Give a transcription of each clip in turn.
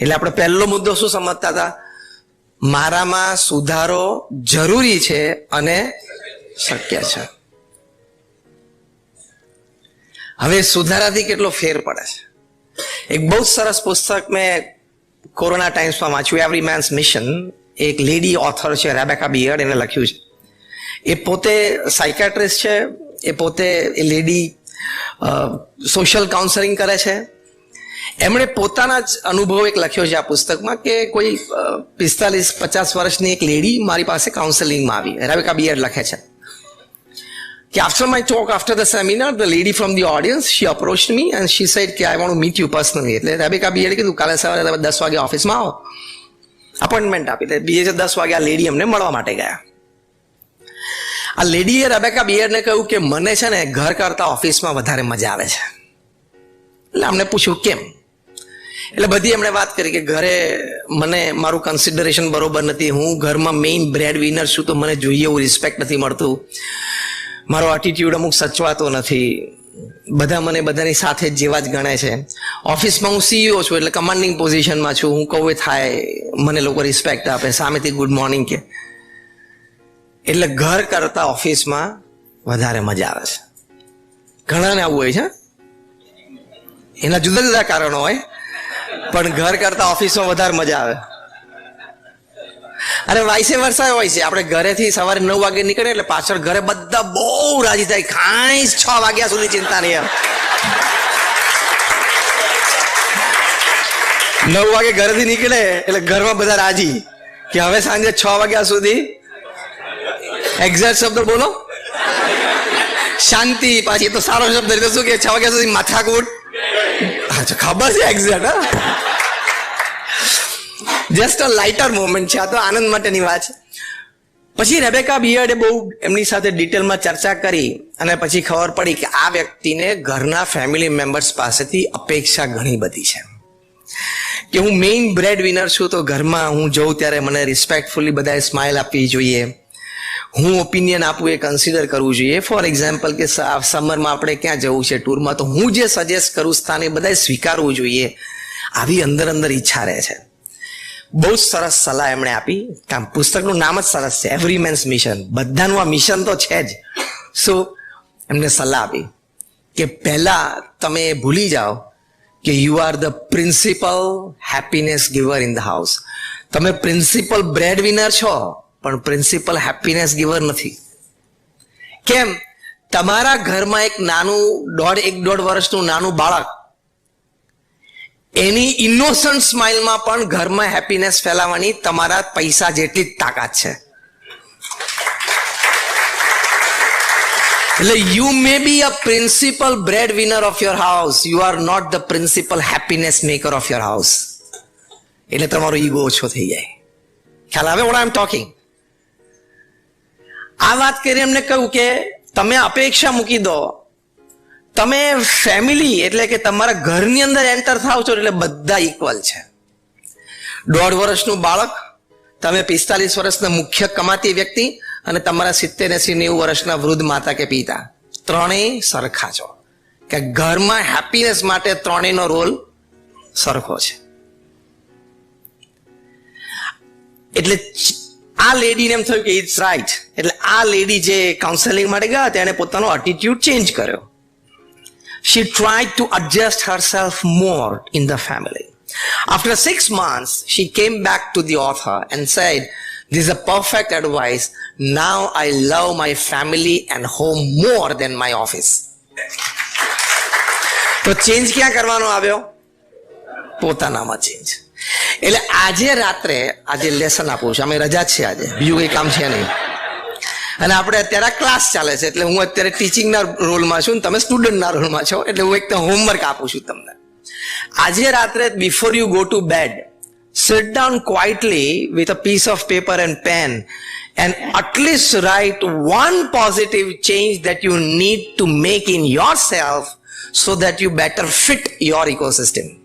એટલે આપણે પહેલો મુદ્દો શું સમજતા હતા? મારામાં સુધારો જરૂરી છે અને શક્ય છે. હવે સુધારાથી કેટલો ફેર પડે છે? એક બહુ સરસ પુસ્તક મેં કોરોના ટાઈમ્સમાં વાંચ્યું એવરી મેન્સ મિશન એક લેડી ઓથર છે રેબેકા બિયર્ડ એને લખ્યું છે. એ પોતે સાયકેટ્રિસ્ટ છે, એ પોતે એ લેડી સોશિયલ કાઉન્સેલિંગ કરે છે. એમણે પોતાના જ અનુભવ એક લખ્યો છે આ પુસ્તકમાં કે કોઈ પિસ્તાલીસ, પચાસ વર્ષની એક લેડી મારી પાસે કાઉન્સેલિંગમાં આવી. રાવિકા બિયર લખે છે. કે after my talk after the seminar the lady from the audience she approach me and she said કે I want to meet you personally. એટલે રાબિકા બિયરે કીધું, કાલે સવારે તમે દસ વાગે ઓફિસમાં આવો. અપોઇન્ટમેન્ટ આપી. દે બીજે દસ વાગે આ લેડી અમને મળવા માટે ગયા. આ લેડીએ રબેકા બિયરને કહ્યું કે, મને છે ને ઘર કરતા ઓફિસમાં વધારે મજા આવે છે. એટલે અમને પૂછ્યું, કેમ? એટલે બધી એમણે વાત કરી કે, ઘરે મને મારું કન્સિડરેશન બરોબર નથી. હું ઘરમાં મેઇન બ્રેડ વિનર છું, તો મને જોઈએ એવું રિસ્પેક્ટ નથી મળતું. મારો એટીટ્યુડ અમુક સચવાતો નથી. બધા મને બધાની સાથે જ જેવા જ ગણે છે. ઓફિસમાં હું સીઈઓ છું, એટલે કમાન્ડિંગ પોઝિશનમાં છું. હું કહું એ થાય, મને લોકો રિસ્પેક્ટ આપે. સામેથી ગુડ મોર્નિંગ કે. એટલે ઘર કરતા ઓફિસમાં વધારે મજા આવે છે. ઘણાને આવું હોય છે એના જુદા જુદા કારણો હોય, પણ ઘર કરતા ઓફિસમાં વધારે મજા આવે. અરે વાઇસે વર્ષા હોય છે, આપણે ઘરેથી સવારે નવ વાગે નીકળે એટલે પાછળ ઘરે બધા બહુ રાજી થાય કાંઈ છ વાગ્યા સુધી ચિંતા નહીં નવ વાગે ઘરેથી નીકળે એટલે ઘરમાં બધા રાજી કે હવે સાંજે છ વાગ્યા સુધી. એક્ઝેક્ટ શબ્દ બોલો. શાંતિ, પાછી તો સારો શબ્દ એટલે શું કે, છ વાગ્યા સુધી માથાકૂટ? અચ્છા ખબર છે exact just a lighter moment છે. આ તો આનંદ માટેની વાત છે. પછી રેબેકા બિયર્ડે બહુ એમની સાથે ડિટેલમાં ચર્ચા કરી અને પછી ખબર પડી કે આ વ્યક્તિને ઘરના ફેમિલી મેમ્બર્સ પાસેથી અપેક્ષા ઘણી બધી છે. કે હું મેઇન બ્રેડ વિનર છું તો ઘરમાં હું જઉં ત્યારે મને રિસ્પેક્ટફુલી બધાએ સ્માઇલ આપવી જોઈએ. હું ઓપિનિયન આપું એ કન્સિડર કરવું જોઈએ. ફોર એક્ઝામ્પલ કે સમરમાં આપણે ક્યાં જવું છે ટૂરમાં તો હું જે સજેસ્ટ કરું સ્થાને બધાએ સ્વીકારવું જોઈએ. આવી અંદર અંદર ઈચ્છા રહે છે. બહુ જ સરસ સલાહ એમણે આપી. કામ પુસ્તકનું નામ જ સરસ છે એવરી મેન્સ મિશન બધાનું આ મિશન તો છે જ. સો એમને સલાહ આપી કે પહેલાં તમે ભૂલી જાઓ કે you are the principal happiness giver in the house તમે પ્રિન્સિપલ બ્રેડ વિનર છો. પણ પ્રિન્સિપલ હેપીનેસ ગિવર નથી. કેમ? તમારા ઘરમાં એક નાનું, દોઢ, એક દોઢ વર્ષનું નાનું બાળક, એની ઇનોસન્ટ સ્માઇલમાં પણ ઘરમાં હેપીનેસ ફેલાવવાની તમારા પૈસા જેટલી જ તાકાત છે. એટલે you may be a principal breadwinner of your house you are not the principal happiness maker of your house એટલે તમારો ઈગો ઓછો થઈ જાય. ખ્યાલ આવે? વોટ આઈ એમ ટોકિંગ આ વાત કરી એમને કહ્યું કે તમે અપેક્ષા મૂકી દો. તમે ફેમિલી એટલે કે તમારા ઘરની અંદર એન્ટર થાવ છો એટલે બધા ઇક્વલ છે. દોઢ વર્ષનું બાળક, તમે પિસ્તાલીસ વર્ષના મુખ્ય કમાતી વ્યક્તિ અને તમારા સિત્તેર એસી નેવું વર્ષના વૃદ્ધ માતા કે પિતા. ત્રણેય સરખા છો. કે ઘરમાં હેપીનેસ માટે ત્રણેયનો રોલ સરખો છે. એટલે આ લેડીને એમ થયું કે ઇટ્સ રાઈટ એટલે આ લેડી જે કાઉન્સેલિંગ માટે ગયા તેણે પોતાનો એટીટ્યુડ ચેન્જ કર્યો she tried to adjust herself more in the family. After six months, she came back to the author and said, This is a perfect advice. Now I love my family and home more than my office. તો change ક્યાં કરવાનો આવ્યો પોતાનામાં change એટલે આજે રાત્રે આજે lesson આપું છું. અમે રજા છે આજે. બીજું કંઈ કામ છે નહીં. અને આપણે અત્યારે ક્લાસ ચાલે છે. એટલે હું અત્યારે ટીચિંગના રોલમાં છું ને તમે સ્ટુડન્ટના રોલમાં છો. એટલે હું એક હોમવર્ક આપું છું તમને. આજે રાત્રે before you go to bed sit down quietly with a piece of paper and pen and at least write one positive change that you need to make in yourself so that you better fit your ecosystem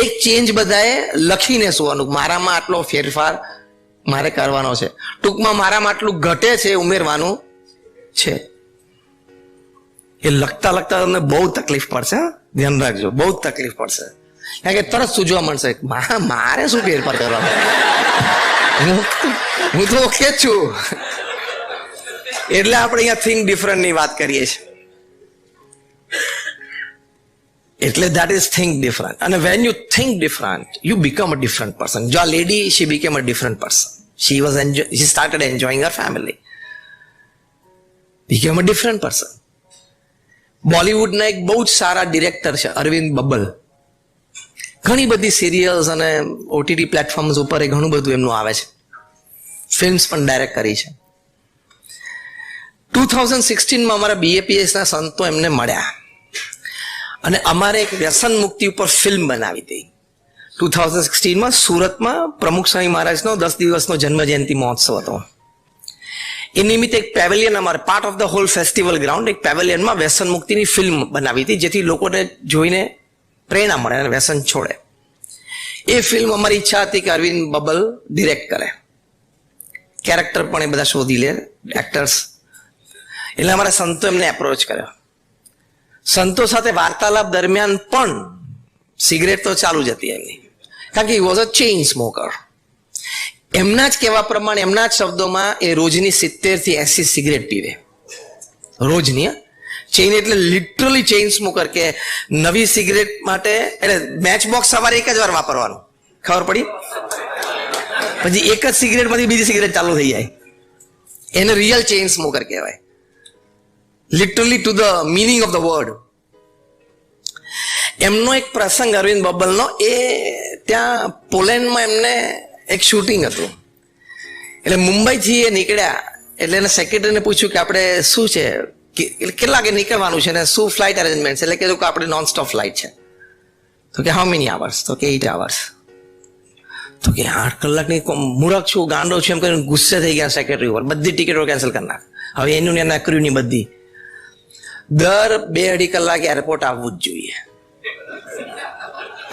એક change બધાએ લખીને સુવાનું મારામાં આટલો ફેરફાર મારે કરવાનો છે. ટૂંકમાં મારામાં આટલું ઘટે છે ઉમેરવાનું છે. એ લખતા લખતા તમને બહુ તકલીફ પડશે ધ્યાન રાખજો, બહુ તકલીફ પડશે. કારણ કે તરત સૂજવા મળશે મારે શું ફેરફાર કરવાનો? હું તો ઓકે છું. એટલે આપણે અહીંયા થિંક ડિફરન્ટની વાત કરીએ છીએ. એટલે that is think different and when you think different you become a different person જો આ lady she became a different person she was enjoy she started enjoying her family became a different person બોલિવૂડના એક બહુ જ સારા director છે, અરવિંદ બબ્બલ. ઘણી બધી serials અને ઓટીટી પ્લેટફોર્મ્સ ઉપર એ ઘણું બધું એમનું આવે છે. ફિલ્મ્સ પણ ડાયરેક્ટ કરી છે. ટુ થાઉઝન્ડ સિક્સટીનમાં અમારા બીએપીએસના સંતો એમને મળ્યા. અને અમારે એક વ્યસન મુક્તિ ઉપર ફિલ્મ બનાવી હતી. ટુ થાઉઝન્ડ સિક્સટીનમાં સુરતમાં પ્રમુખ સ્વામી મહારાજનો દસ દિવસનો જન્મ જયંતિ મહોત્સવ હતો. એ નિમિત્તે એક પેવેલિયન અમારે part of the whole festival ground એક પેવેલિયનમાં વ્યસન મુક્તિની ફિલ્મ બનાવી હતી, જેથી લોકોને જોઈને પ્રેરણા મળે અને વ્યસન છોડે. એ ફિલ્મ અમારી ઈચ્છા હતી કે અરવિંદ બબલ ડિરેક્ટ કરે. કેરેક્ટર પણ એ બધા શોધી લે એક્ટર્સ એટલે અમારા સંતો એમને એપ્રોચ કર્યો. સંતો સાથે વાર્તાલાપ દરમિયાન પણ સિગરેટ તો ચાલુ જ હતી એમની. કારણ કે વોઝ અ ચેઇન સ્મોકર એમના જ કહેવા પ્રમાણે, એમના જ શબ્દોમાં એ રોજની સિત્તેરથી એસી સિગરેટ પીવે. રોજની ચેઇન એટલે લિટરલી ચેઇન સ્મોકર કે નવી સિગરેટ માટે, એટલે મેચ બોક્સ સવારે એક જ વાર વાપરવાનું. ખબર પડી? પછી એક જ સિગરેટમાંથી બીજી સિગરેટ ચાલુ થઈ જાય. એને રિયલ ચેઇન સ્મોકર કહેવાય. Literally to the meaning of the word એમનો એક પ્રસંગ અરવિંદ બબ્બલનો, એ ત્યાં પોલેન્ડમાં એમને એક શૂટિંગ હતું. એટલે મુંબઈથી એ નીકળ્યા, એટલે એને સેક્રેટરીને પૂછ્યું કે આપણે શું છે? કેટલા વાગે નીકળવાનું છે ને? શું ફ્લાઇટ અરેન્જમેન્ટ છે? એટલે કીધું કે આપણે નોન સ્ટોપ ફ્લાઇટ છે. તો કે હાઉ મેની આવર્સ તો કે એઇટ આવર્સ તો કે આઠ કલાકની મૂરખ છું, ગાંડો છું, એમ કરીને ગુસ્સે થઈ ગયા સેક્રેટરી ઉપર. બધી ટિકિટો કેન્સલ કરી નાખ. હવે એનું એના કર્યું ની બધી. દર બે અઢી કલાકે એરપોર્ટ આવવું જ જોઈએ.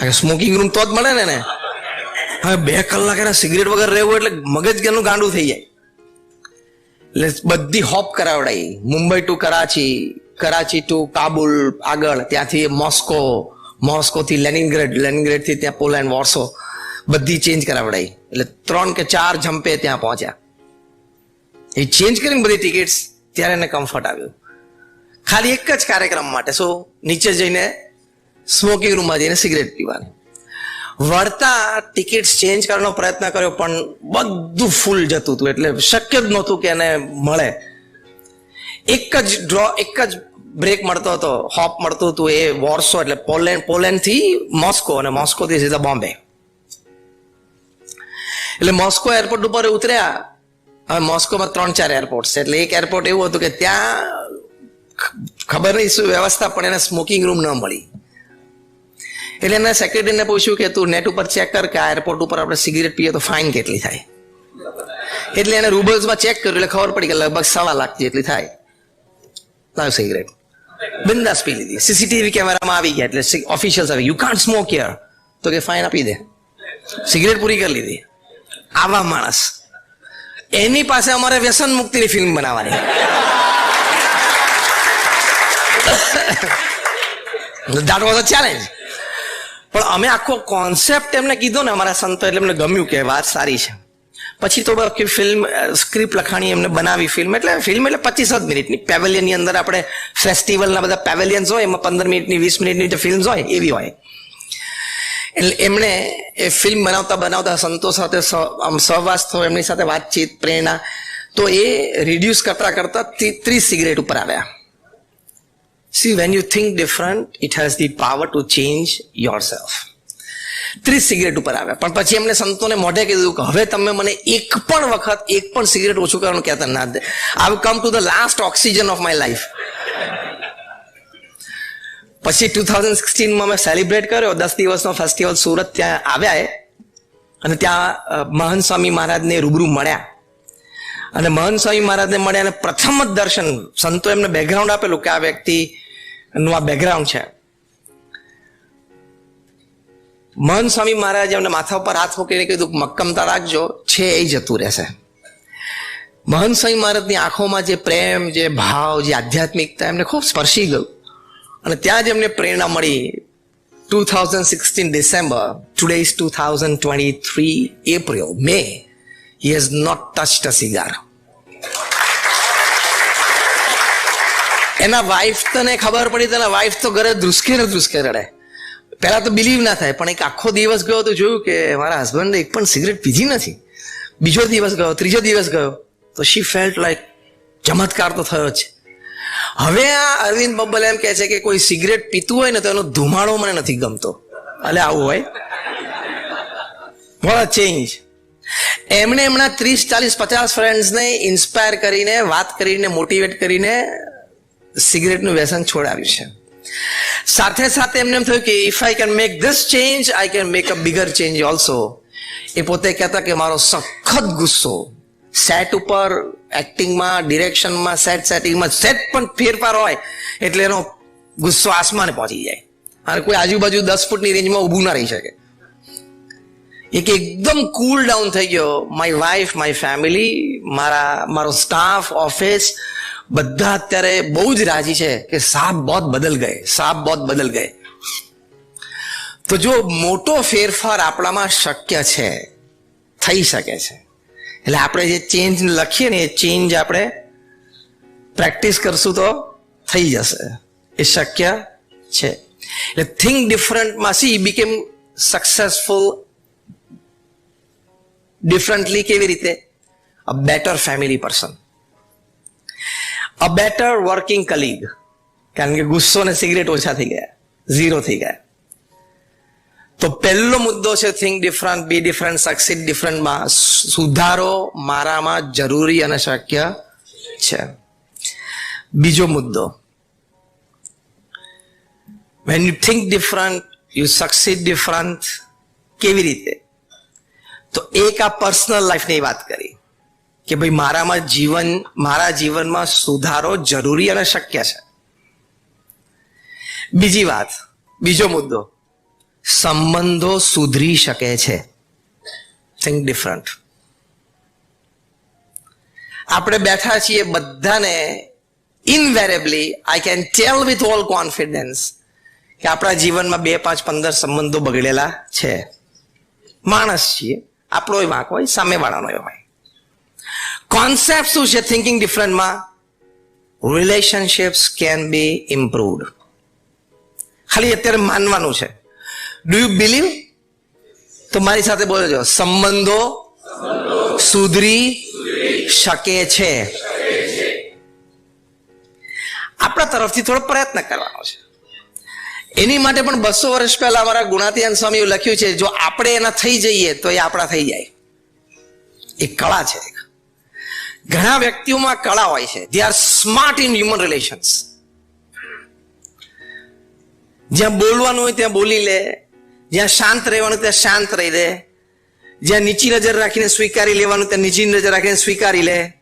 સ્મોકિંગ રૂમ તો જ મળે ને ને હવે બે કલાક એના સિગરેટ વગર રહેવું એટલે મગજ કેનું ગાંડું થઈ જાય. એટલે બધી હોપ કરાવડાઈ. મુંબઈ ટુ કરાચી કરાચી ટુ કાબુલ, આગળ, ત્યાંથી મોસ્કો, મોસ્કોથી લેનિનગ્રેડ લેનિનગ્રેડથી ત્યાં પોલેન્ડ, વોર્સો. બધી ચેન્જ કરાવડાઈ. એટલે ત્રણ કે ચાર જમ્પે ત્યાં પહોંચ્યા. એ ચેન્જ કરીને બધી ટિકિટ્સ ત્યારે એને કમ્ફર્ટ આવ્યું. ખાલી એક જ કાર્યક્રમ માટે. શું નીચે જઈને સ્મોકિંગ રૂમમાં જઈને સિગરેટ પીવાની. વળતા ટિકિટ્સ ચેન્જ કરવાનો પ્રયત્ન કર્યો, પણ બધું ફૂલ જતું હતું. એટલે શક્ય જ નહોતું કે એને મળે. એક જ ડ્રો એક જ બ્રેક મળતો હતો. હોપ મળતું હતું એ વોર્સો એટલે પોલેન્ડ પોલેન્ડથી મોસ્કો અને મોસ્કોથી સીધા બોમ્બે એટલે મોસ્કો એરપોર્ટ ઉપર ઉતર્યા. હવે મોસ્કોમાં ત્રણ ચાર એરપોર્ટ છે. એટલે એક એરપોર્ટ એવું હતું કે ત્યાં ખબર નહીં શું વ્યવસ્થા, પણ એને સ્મોકિંગ રૂમ ન મળી. એટલે એને સેક્રેટરીને પૂછ્યું કે તું નેટ ઉપર ચેક કર કે આ એરપોર્ટ ઉપર આપણે સિગરેટ પીએ તો ફાઇન કેટલી થાય. એટલે એને રૂબલ્સમાં ચેક કર્યું, એટલે ખબર પડી કે લગભગ સવા લાખ જેટલી થાય. લાવ સિગરેટ બિંદાસ પી લીધી. સીસીટીવી કેમેરામાં આવી ગયા, એટલે ઓફિશિયલ્સ આવી યુ કાન્ટ સ્મોક યર તો કે ફાઇન આપી દે. સિગરેટ પૂરી કરી લીધી. આવા માણસ. એની પાસે અમારે વ્યસન મુક્તિની ફિલ્મ બનાવવાની. That વોઝ અ ચેલેન્જ પણ અમે આખો કોન્સેપ્ટ એમને કીધો ને અમારા સંતો એટલે એમને ગમ્યું કે વાત સારી છે. પછી તો આખી ફિલ્મ સ્ક્રિપ્ટ લખાણી એમને બનાવી ફિલ્મ એટલે ફિલ્મ એટલે પચીસ જ મિનિટની પેવેલિયનની અંદર આપણે ફેસ્ટિવલના બધા પેવેલિયન્સ હોય, એમાં પંદર મિનિટની વીસ મિનિટની જે ફિલ્મ્સ હોય, એવી હોય. એટલે એમણે એ ફિલ્મ બનાવતા બનાવતા સંતો સાથે આમ સહવાસ થયો, એમની સાથે વાતચીત, પ્રેરણા. તો એ રિડ્યુસ કરતા કરતા ત્રી- ત્રીસ સિગરેટ ઉપર આવ્યા. See, when you think different, it has the power to change yourself. ત્રીસ સિગરેટ ઉપર આવ્યા પણ પછી એમને સંતોને મોઢે કીધું કે હવે તમે મને એક પણ વખત એક પણ સિગરેટ ઓછું કરવાનું કહેતા ના દે. I come to the last oxygen of my life પછી ટુ થાઉઝન્ડ સિક્સટીનમાં મેં સેલિબ્રેટ કર્યો. દસ દિવસનો ફેસ્ટિવલ સુરત ત્યાં આવ્યા અને ત્યાં મહાન સ્વામી મહારાજને રૂબરૂ મળ્યા. અને મહંત સ્વામી મહારાજને મળ્યા અને પ્રથમ જ દર્શન સંતો એમને બેકગ્રાઉન્ડ આપેલું કે આ વ્યક્તિ નું આ બેકગ્રાઉન્ડ છે. મહંત સ્વામી મહારાજે એમને માથા ઉપર હાથ મૂકીને કીધું મક્કમતા રાખજો છે એ જતું રહેશે. મહંત સ્વામી મહારાજની આંખોમાં જે પ્રેમ જે ભાવ જે આધ્યાત્મિકતા એમને ખૂબ સ્પર્શી ગયું. અને ત્યાં જ એમને પ્રેરણા મળી. 2016 December, today is 2023 April, May. He has not touched a cigar. એના વાઈફ તને ખબર પડી, તને વાઈફ તો ઘરે ધ્રુસકે ને ધ્રુસકે રડે. પહેલાં તો બિલીવ ના થાય, પણ એક આખો દિવસ ગયો તો જોયું કે મારા હસબન્ડે એક પણ સિગરેટ પીધી નથી. બીજો દિવસ ગયો, ત્રીજો દિવસ ગયો, તો શી ફેલ્ટ લાઈક ચમત્કાર તો થયો છે હવે આ અરવિંદ બબ્બલ એમ કહે છે કે કોઈ સિગરેટ પીતું હોય ને તો એનો ધુમાડો મને નથી ગમતો. એટલે આવું હોય. વોટ ચેન્જ એમણે એમના ત્રીસ, ચાલીસ, પચાસ ફ્રેન્ડ્સને ઇન્સ્પાયર કરીને, વાત કરીને મોટિવેટ કરીને સિગરેટનું વ્યસન છોડાવ્યું છે. સાથે સાથે એમને એમ થયું કે if I can make this change I can make a bigger change also એ પોતે કહેતા કે, મારો સખત ગુસ્સો. સેટ ઉપર એક્ટિંગમાં ડિરેક્શનમાં સેટ સેટિંગમાં સેટ પણ ફેરફાર હોય, એટલે એનો ગુસ્સો આસમાને પહોંચી જાય. અને કોઈ આજુબાજુ દસ ફૂટની રેન્જમાં ઊભું ના રહી શકે. એક એકદમ કૂલ ડાઉન થઈ ગયો. માય વાઈફ માય ફેમિલી મારા, મારો સ્ટાફ ઓફિસ બધા અત્યારે બહુ જ રાજી છે કે સાપ બહોત બદલ ગયે, સાપ બહોત બદલ ગયે. તો જો મોટો ફેરફાર આપણામાં શક્ય છે, થઈ શકે છે. એટલે આપણે જે ચેન્જ લખીએ ને એ ચેન્જ આપણે પ્રેક્ટિસ કરશું તો થઈ જશે. એ શક્ય છે. એટલે થિંક ડિફરન્ટમાં સી બીકેમ સક્સેસફુલ ડિફરન્ટલી કેવી રીતે a better family person a better working colleague કારણ કે ગુસ્સો ને સિગરેટ ઓછા થઈ ગયા ઝીરો થઈ ગયા તો પહેલો મુદ્દો છે think different be different succeed ડિફરન્ટમાં સુધારો મારામાં જરૂરી અને શક્ય છે બીજો મુદ્દો when you think different you succeed different કેવી રીતે તો એક આ પર્સનલ લાઈફની વાત કરી કે ભાઈ મારામાં જીવન, મારા જીવનમાં સુધારો જરૂરી અને શક્ય છે. બીજી વાત, બીજો મુદ્દો. સંબંધો સુધરી શકે છે. થિંક ડિફરન્ટ આપણે બેઠા છીએ બધાને invariably I can tell with all confidence કે આપણા જીવનમાં બે, પાંચ, પંદર સંબંધો બગડેલા છે. માણસ છીએ. આપણો વાંક હોય, સામેવાળાનો હોય. કોન્સેપ્ટ શું છે? થિંકિંગ ડિફરન્ટમાં રિલેશનશિપ્સ કેન બી ઇમ્પ્રુવડ ખાલી અત્યારે માનવાનું છે. ડુ યુ બિલીવ તો મારી સાથે બોલજો સંબંધો સુધરી શકે છે. આપણા તરફથી થોડો પ્રયત્ન કરવાનો છે. એની માટે પણ બસો વર્ષ પહેલા અમારા ગુણાતીયાન સ્વામીએ લખ્યું છે, જો આપણે એના થઈ જઈએ તો એ આપણા થઈ જાય. એ કળા છે. ઘણા વ્યક્તિઓમાં કળા હોય છે. They are smart in human relations જ્યાં બોલવાનું હોય ત્યાં બોલી લે, જ્યાં શાંત રહેવાનું ત્યાં શાંત રહી દે જ્યાં નીચી નજર રાખીને સ્વીકારી લેવાનું ત્યાં નીચી નજર રાખીને સ્વીકારી લે.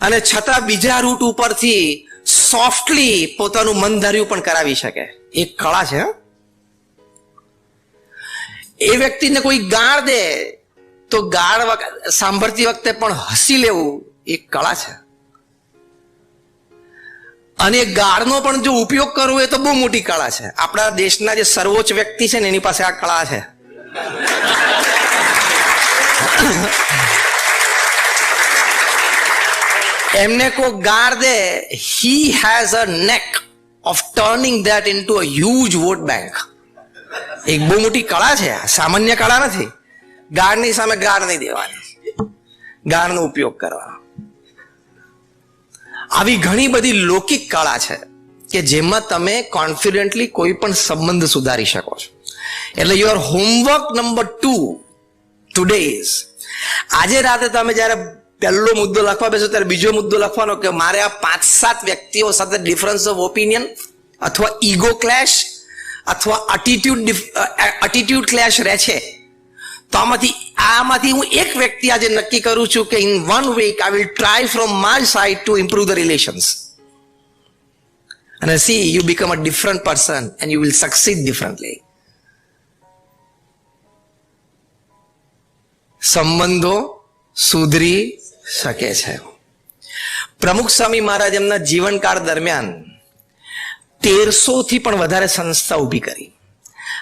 અને છતાં બીજા રૂટ ઉપરથી સોફ્ટલી પોતાનું મન ધાર્યું પણ કરાવી શકે. એ કળા છે એ વ્યક્તિને કોઈ ગાળ દે, તો ગાળ સાંભળતી વખતે પણ હસી લેવું એ કળા છે. અને ગાળનો પણ જો ઉપયોગ કરવો એ તો બહુ મોટી કળા છે. આપણા દેશના જે સર્વોચ્ચ વ્યક્તિ છે ને, એની પાસે આ કળા છે. એમને કો ગાર દે he has a knack of turning that into a huge vote bank એક બહુ મોટી કળા છે સામાન્ય કળા નથી. ગારની સામે ગાર નહીં દેવાની. ગારનો ઉપયોગ કરવાનો. આવી ઘણી બધી લૌકિક કળા છે કે જેમાં તમે કોન્ફિડન્ટલી કોઈ પણ સંબંધ સુધારી શકો છો. એટલે your homework number two today આજે રાતે તમે જ્યારે પહેલો મુદ્દો લખવા બેસો, ત્યારે બીજો મુદ્દો લખવાનો કે મારે આ પાંચ સાત વ્યક્તિઓ સાથે ડિફરન્સ ઓફ ઓપિનિયન અથવા ઈગો ક્લેશ અથવા અટીટ્યુડ અટીટ્યુડ ક્લેશ રહે છે. તો આમાંથી આમાંથી હું એક વ્યક્તિ આજે નક્કી કરું છું કે in one week I will try from my side to improve the relations અને see you become a different person and you will succeed differently સંબંધો સુધરી શકે છે. પ્રમુખ સ્વામી મહારાજ એમના જીવનકાળ દરમિયાન તેરસો થી પણ વધારે સંસ્થા ઊભી કરી.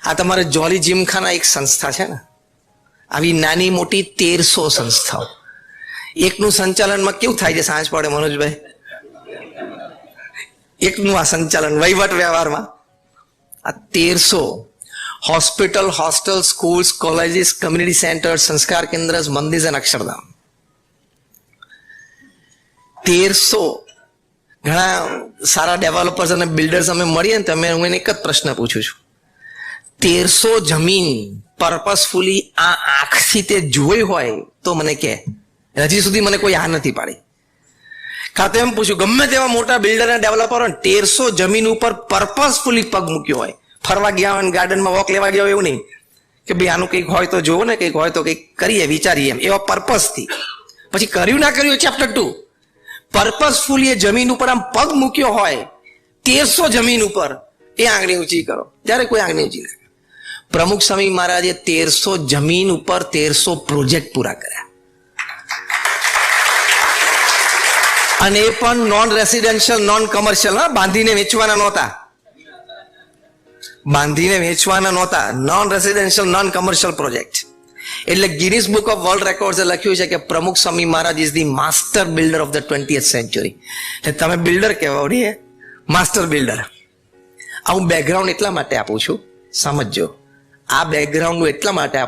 આ તમારે જોલી જીમખાના એક સંસ્થા છે ને? આવી નાની મોટી તેરસો સંસ્થાઓ. એકનું સંચાલનમાં કેવું થાય છે સાંજ પડે મનોજભાઈ? એકનું આ સંચાલન, વહીવટ વ્યવહારમાં. આ તેરસો hospital, hostel, schools, colleges, community centre સંસ્કાર કેન્દ્ર, મંદિર અને અક્ષરધામ. તેરસો. ઘણા સારા ડેવલપર્સ અને બિલ્ડર્સ અમે મળીએ ને તમે હું એને એક જ પ્રશ્ન પૂછું છું. તેરસો જમીન પર્પસફુલી આ આંખથી તે જોઈ હોય તો મને કે હજી સુધી મને કોઈ આ નથી પાડી. કાં તો એમ પૂછ્યું ગમે તેવા મોટા બિલ્ડર અને ડેવલપર હોય તેરસો જમીન ઉપર પર્પસફુલી પગ મૂક્યો હોય. ફરવા ગયા હોય ગાર્ડનમાં વોક લેવા ગયા હોય એવું નહીં. કે ભાઈ આનું કંઈક હોય તો જોવો ને, કંઈક હોય તો કંઈક કરીએ, વિચારીએ એમ. એવા પર્પસથી પછી કર્યું ના કર્યું ચેપ્ટર ટુ પર્પસફુલી એ જમીન ઉપર આમ પગ મૂક્યો હોય, તેરસો જમીન ઉપર એ આંગળી ઊંચી કરો. ત્યારે કોઈ આંગળી ઊંચી ના પ્રમુખ સ્વામી મહારાજે તેરસો જમીન ઉપર તેરસો પ્રોજેક્ટ પૂરા કર્યા. અને એ પણ નોન રેસિડેન્શિયલ નોન કમર્શિયલ હા, બાંધીને વેચવાના નહોતા. બાંધીને વેચવાના નહોતા. Non residential non commercial project એટલે ગિનિસ બુક ઓફ વર્લ્ડ રેકોર્ડ્સે લખ્યું છે કે Pramukh Swami Maharaj is the master builder of the twentieth century. એટલે તમે બિલ્ડર કહેવાય માસ્ટર બિલ્ડર. આ હું બેકગ્રાઉન્ડ એટલા માટે આપું છું. સમજજો. આ બેકગ્રાઉન્ડ એટલા માટે